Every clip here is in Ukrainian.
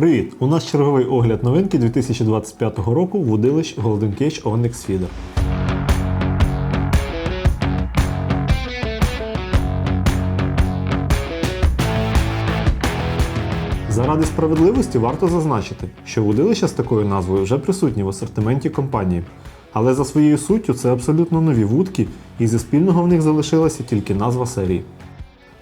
Привіт! У нас черговий огляд новинки 2025 року вудилищ Golden Cage Onyx Feeder. Заради справедливості варто зазначити, що вудилища з такою назвою вже присутні в асортименті компанії. Але за своєю суттю це абсолютно нові вудки, і зі спільного в них залишилася тільки назва серії.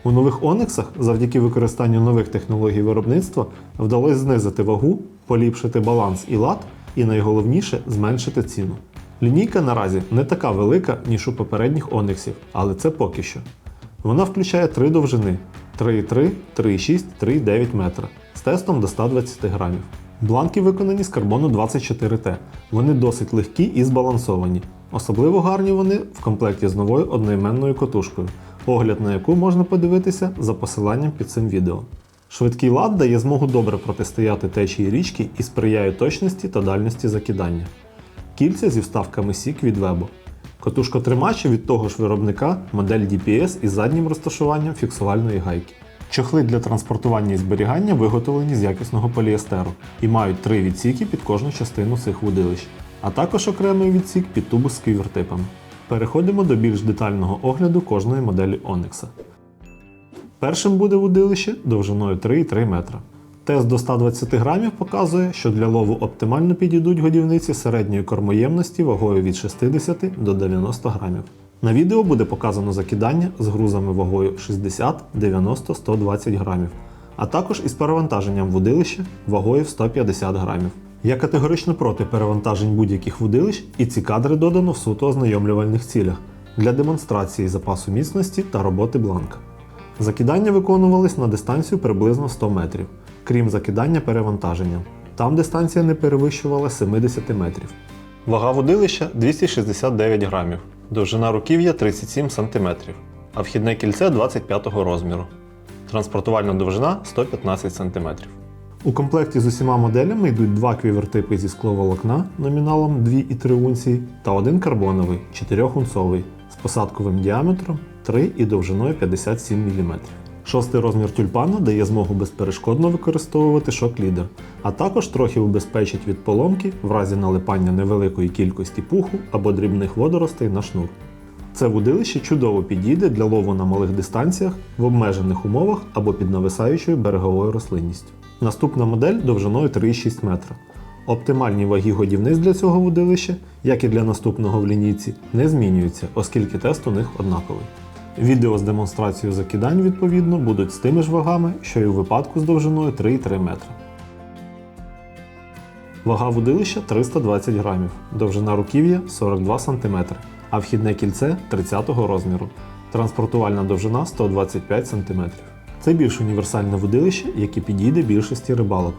У нових Онексах, завдяки використанню нових технологій виробництва, вдалося знизити вагу, поліпшити баланс і лад, і найголовніше зменшити ціну. Лінійка наразі не така велика, ніж у попередніх Онексів, але це поки що. Вона включає три довжини 3,3, 3,6, 3,9 метра з тестом до 120 грамів. Бланки виконані з карбону 24T. Вони досить легкі і збалансовані. Особливо гарні вони в комплекті з новою одноіменною котушкою, огляд на яку можна подивитися за посиланням під цим відео. Швидкий лад дає змогу добре протистояти течії річки і сприяє точності та дальності закидання. Кільця зі вставками сік від Webo. Катушка тримачі від того ж виробника модель DPS із заднім розташуванням фіксувальної гайки. Чохли для транспортування і зберігання виготовлені з якісного поліестеру і мають три відсіки під кожну частину цих вудилищ, а також окремий відсік під тубус з квівертипами. Переходимо до більш детального огляду кожної моделі Onyx. Першим буде вудилище довжиною 3,3 метра. Тест до 120 грамів показує, що для лову оптимально підійдуть годівниці середньої кормоємності вагою від 60 до 90 грамів. На відео буде показано закидання з грузами вагою 60, 90, 120 грамів, а також із перевантаженням вудилища вагою в 150 грамів. Я категорично проти перевантажень будь-яких вудилищ, і ці кадри додано в суто ознайомлювальних цілях для демонстрації запасу міцності та роботи бланка. Закидання виконувались на дистанцію приблизно 100 метрів, крім закидання перевантаженням. Там дистанція не перевищувала 70 метрів. Вага водилища 269 грамів, довжина руків'я 37 см, а вхідне кільце 25 розміру. Транспортувальна довжина 115 см. У комплекті з усіма моделями йдуть два квівертипи зі скловолокна номіналом 2 і 3 унції та один карбоновий 4-унцовий з посадковим діаметром 3 і довжиною 57 мм. Шостий розмір тюльпана дає змогу безперешкодно використовувати шок-лідер, а також трохи убезпечить від поломки в разі налипання невеликої кількості пуху або дрібних водоростей на шнур. Це вудилище чудово підійде для лову на малих дистанціях в обмежених умовах або під нависаючою береговою рослинністю. Наступна модель довжиною 3,6 метра. Оптимальні ваги годівниць для цього вудилища, як і для наступного в лінійці, не змінюються, оскільки тест у них однаковий. Відео з демонстрацією закидань, відповідно, будуть з тими ж вагами, що й у випадку з довжиною 3,3 метра. Вага вудилища 320 грамів, довжина руків'я 42 см, а вхідне кільце 30 розміру. Транспортувальна довжина 125 см. Це більш універсальне вудилище, яке підійде більшості рибалок.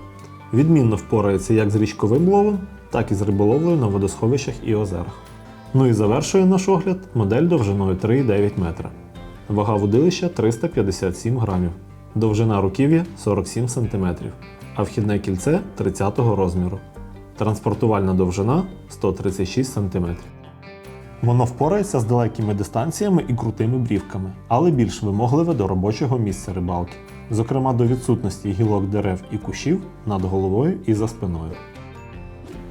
Відмінно впорається як з річковим ловом, так і з риболовлею на водосховищах і озерах. Ну і завершує наш огляд модель довжиною 3,9 метра. Вага вудилища 357 грамів, довжина руків'я 47 см, а вхідне кільце 30 розміру. Транспортувальна довжина 136 см. Воно впорається з далекими дистанціями і крутими брівками, але більш вимогливе до робочого місця рибалки, зокрема до відсутності гілок дерев і кущів над головою і за спиною.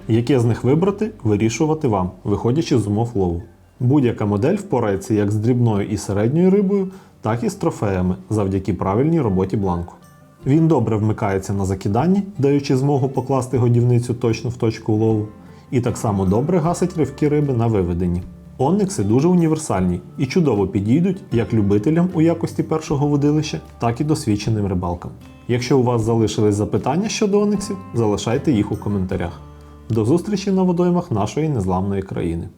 Яке з них вибрати, вирішувати вам, виходячи з умов лову. Будь-яка модель впорається як з дрібною і середньою рибою, так і з трофеями завдяки правильній роботі бланку. Він добре вмикається на закиданні, даючи змогу покласти годівницю точно в точку лову, і так само добре гасить ривки риби на виведенні. Онникси дуже універсальні і чудово підійдуть як любителям у якості першого водилища, так і досвідченим рибалкам. Якщо у вас залишились запитання щодо ониксів, залишайте їх у коментарях. До зустрічі на водоймах нашої незламної країни.